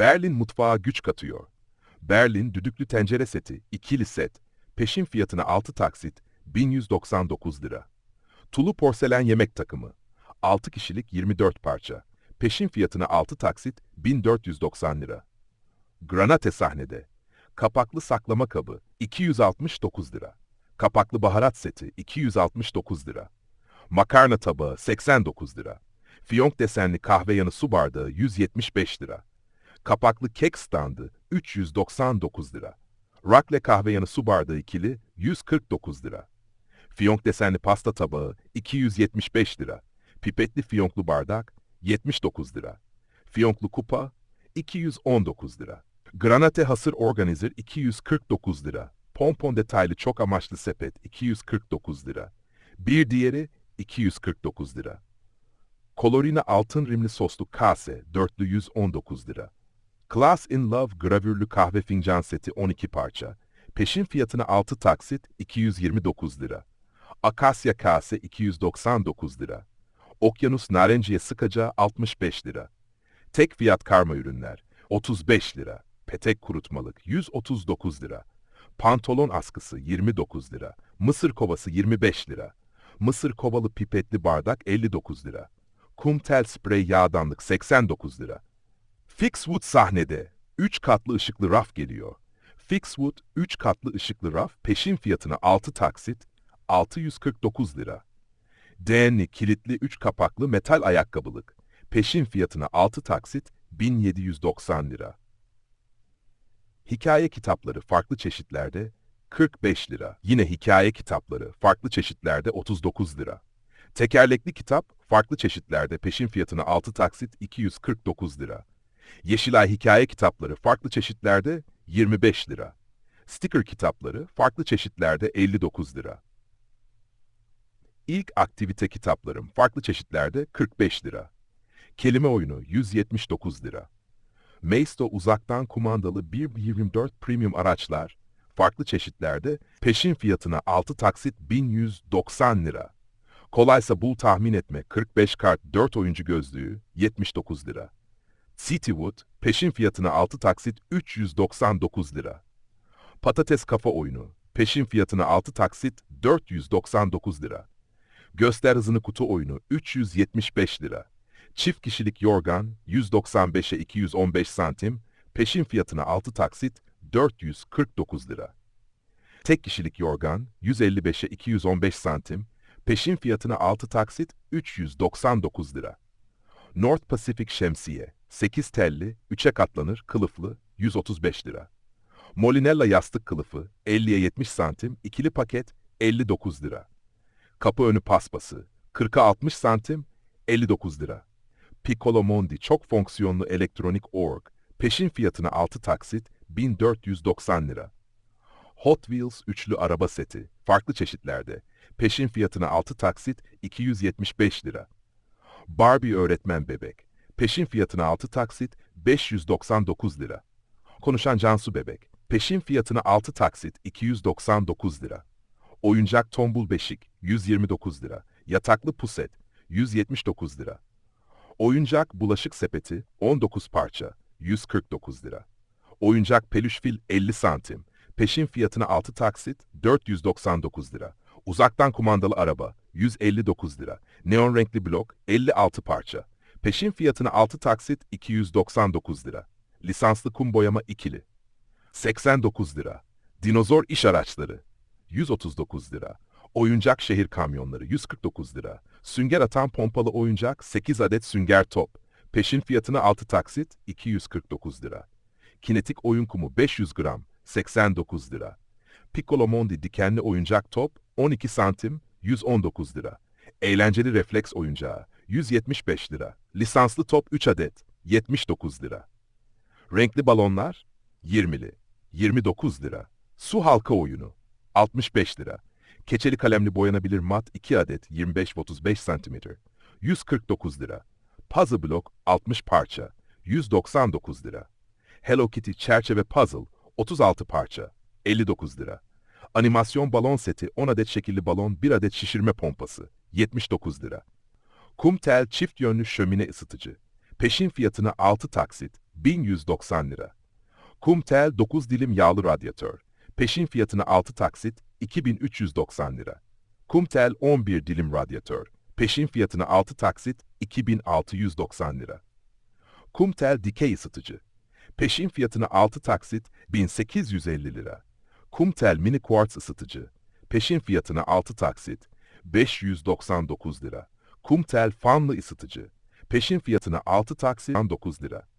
Berlin mutfağa güç katıyor. Berlin düdüklü tencere seti, ikili set. Peşin fiyatına 6 taksit, 1199 lira. Tulu porselen yemek takımı. 6 kişilik 24 parça. Peşin fiyatına 6 taksit, 1490 lira. Granate sahnede. Kapaklı saklama kabı, 269 lira. Kapaklı baharat seti, 269 lira. Makarna tabağı, 89 lira. Fiyonk desenli kahve yanı su bardağı, 175 lira. Kapaklı kek standı 399 lira. Rakle kahve yanı su bardağı ikili 149 lira. Fiyonk desenli pasta tabağı 275 lira. Pipetli fiyonklu bardak 79 lira. Fiyonklu kupa 219 lira. Granate hasır organizer 249 lira. Pompon detaylı çok amaçlı sepet 249 lira. Bir diğeri 249 lira. Kolorina altın rimli soslu kase dörtlü 119 lira. Class in Love gravürlü kahve fincan seti 12 parça. Peşin fiyatına 6 taksit 229 lira. Akasya kase 299 lira. Okyanus narenciye sıkacağı 65 lira. Tek fiyat karma ürünler 35 lira. Petek kurutmalık 139 lira. Pantolon askısı 29 lira. Mısır kovası 25 lira. Mısır kovalı pipetli bardak 59 lira. Kum tel sprey yağdanlık 89 lira. Fixwood sahnede 3 katlı ışıklı raf geliyor. Fixwood 3 katlı ışıklı raf peşin fiyatına 6 taksit 649 lira. Denli kilitli 3 kapaklı metal ayakkabılık peşin fiyatına 6 taksit 1790 lira. Hikaye kitapları farklı çeşitlerde 45 lira. Yine hikaye kitapları farklı çeşitlerde 39 lira. Tekerlekli kitap farklı çeşitlerde peşin fiyatına 6 taksit 249 lira. Yeşilay hikaye kitapları farklı çeşitlerde 25 lira. Sticker kitapları farklı çeşitlerde 59 lira. İlk aktivite kitaplarım farklı çeşitlerde 45 lira. Kelime oyunu 179 lira. Maisto uzaktan kumandalı 1.24 premium araçlar farklı çeşitlerde peşin fiyatına 6 taksit 1190 lira. Kolaysa bul tahmin etme 45 kart 4 oyuncu gözlüğü 79 lira. Citywood peşin fiyatına 6 taksit 399 lira. Patates kafa oyunu peşin fiyatına 6 taksit 499 lira. Göster hızını kutu oyunu 375 lira. Çift kişilik yorgan 195'e 215 santim peşin fiyatına 6 taksit 449 lira. Tek kişilik yorgan 155'e 215 santim peşin fiyatına 6 taksit 399 lira. North Pacific şemsiye 8 telli, 3'e katlanır, kılıflı 135 lira. Molinella yastık kılıfı 50'ye 70 santim, ikili paket 59 lira. Kapı önü paspası 40'a 60 santim 59 lira. Piccolo Mondi çok fonksiyonlu elektronik org peşin fiyatına 6 taksit 1490 lira. Hot Wheels üçlü araba seti farklı çeşitlerde peşin fiyatına 6 taksit 275 lira. Barbie öğretmen bebek peşin fiyatına 6 taksit 599 lira. Konuşan Cansu bebek peşin fiyatına 6 taksit 299 lira. Oyuncak tombul beşik 129 lira. Yataklı puset 179 lira. Oyuncak bulaşık sepeti 19 parça 149 lira. Oyuncak peluş fil 50 santim. Peşin fiyatına 6 taksit 499 lira. Uzaktan kumandalı araba 159 lira. Neon renkli blok 56 parça. Peşin fiyatına 6 taksit 299 lira. Lisanslı kum boyama ikili 89 lira. Dinozor iş araçları 139 lira. Oyuncak şehir kamyonları 149 lira. Sünger atan pompalı oyuncak 8 adet sünger top. Peşin fiyatına 6 taksit 249 lira. Kinetik oyun kumu 500 gram 89 lira. Piccolo Mondi dikenli oyuncak top 12 santim 119 lira. Eğlenceli refleks oyuncağı 175 lira. Lisanslı top 3 adet 79 lira. Renkli balonlar 20'li 29 lira. Su halka oyunu 65 lira. Keçeli kalemli boyanabilir mat 2 adet 25-35 cm 149 lira. Puzzle blok 60 parça 199 lira. Hello Kitty çerçeve puzzle 36 parça 59 lira. Animasyon balon seti 10 adet şekilli balon 1 adet şişirme pompası 79 lira. Kum tel çift yönlü şömine ısıtıcı. Peşin fiyatına 6 taksit 1190 lira. Kumtel 9 dilim yağlı radyatör. Peşin fiyatına 6 taksit 2390 lira. Kumtel 11 dilim radyatör. Peşin fiyatına 6 taksit 2690 lira. Kumtel dikey ısıtıcı. Peşin fiyatına 6 taksit 1850 lira. Kumtel mini quartz ısıtıcı. Peşin fiyatına 6 taksit 599 lira. Kumtel fanlı ısıtıcı. Peşin fiyatına 6 taksit 9 lira.